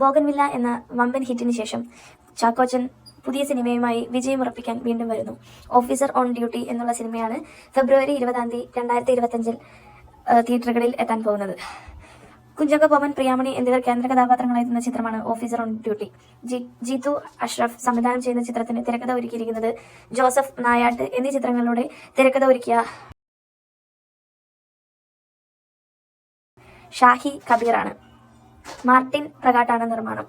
Bougainvillea എന്ന വമ്പൻ ഹിറ്റിന് ശേഷം ചാക്കോച്ചൻ പുതിയ സിനിമയുമായി വിജയമുറപ്പിക്കാൻ വീണ്ടും വരുന്നു. ഓഫീസർ ഓൺ ഡ്യൂട്ടി എന്നുള്ള സിനിമയാണ് ഫെബ്രുവരി ഇരുപതാം തീയതി രണ്ടായിരത്തി ഇരുപത്തഞ്ചിൽ തിയേറ്ററുകളിൽ എത്താൻ പോകുന്നത്. കുഞ്ചാക്കോ ബോമൻ പ്രിയാമണി എന്നിവർ കേന്ദ്ര കഥാപാത്രങ്ങളായിരുന്ന ചിത്രമാണ് officer on duty. Jeethu Ashraf സംവിധാനം ചെയ്യുന്ന ചിത്രത്തിന് തിരക്കഥ ഒരുക്കിയിരിക്കുന്നത് ജോസഫ് നായാട്ട് എന്നീ ചിത്രങ്ങളിലൂടെ തിരക്കഥ ഒരുക്കിയ ഷാഹി കബീറാണ്. മാർട്ടിൻ പ്രകാട്ടാണ് നിർമ്മാണം.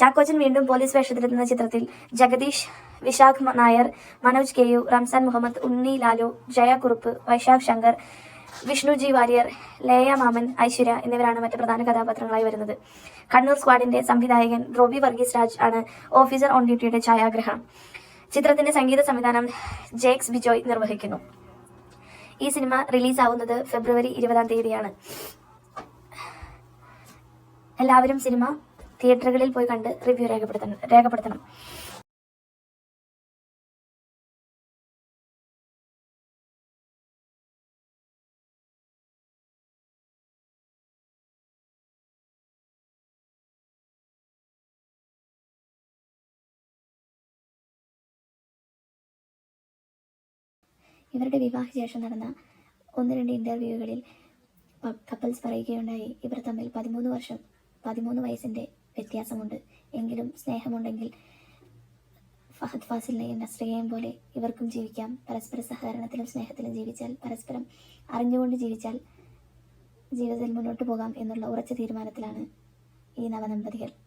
ചാക്കോച്ചൻ വീണ്ടും പോലീസ് വേഷത്തിലെത്തുന്ന ചിത്രത്തിൽ Jagadish Vishakh Nair Manoj K U Ramzan Muhammad Unni Lalu Jaya Kurup Vaishakh Shankar Vishnu G Warrier Leya Mammen Aishwarya എന്നിവരാണ് മറ്റ് പ്രധാന കഥാപാത്രങ്ങളായി വരുന്നത്. കണ്ണൂർ സ്ക്വാഡിന്റെ സംവിധായകൻ റോബി വർഗീസ് രാജ് ആണ് ഓഫീസർ ഓൺ ഡ്യൂട്ടിയുടെ ഛായാഗ്രഹണം ചിത്രത്തിന്റെ സംഗീത സംവിധാനം ജേക്സ് ബിജോയ് നിർവഹിക്കുന്നു. ഈ സിനിമ റിലീസാവുന്നത് ഫെബ്രുവരി ഇരുപതാം തീയതിയാണ്. എല്ലാവരും സിനിമ തിയേറ്ററുകളിൽ പോയി കണ്ട് റിവ്യൂ രേഖപ്പെടുത്തണം രേഖപ്പെടുത്തണം. ഇവരുടെ വിവാഹശേഷം നടന്ന ഒന്ന് രണ്ട് ഇന്റർവ്യൂകളിൽ കപ്പിൾസ് പറയുകയുണ്ടായി. ഇവർ തമ്മിൽ പതിമൂന്ന് വർഷം പതിമൂന്ന് വയസ്സിന്റെ വ്യത്യാസമുണ്ട്. എങ്കിലും സ്നേഹമുണ്ടെങ്കിൽ ഫഹദ് ഫാസിലിനെയും നസ്രിയയും പോലെ ഇവർക്കും ജീവിക്കാം. പരസ്പര സഹകരണത്തിലും സ്നേഹത്തിലും ജീവിച്ചാൽ പരസ്പരം അറിഞ്ഞുകൊണ്ട് ജീവിച്ചാൽ ജീവിതത്തിൽ മുന്നോട്ട് പോകാം എന്നുള്ള ഉറച്ച തീരുമാനത്തിലാണ് ഈ നവദമ്പതികൾ.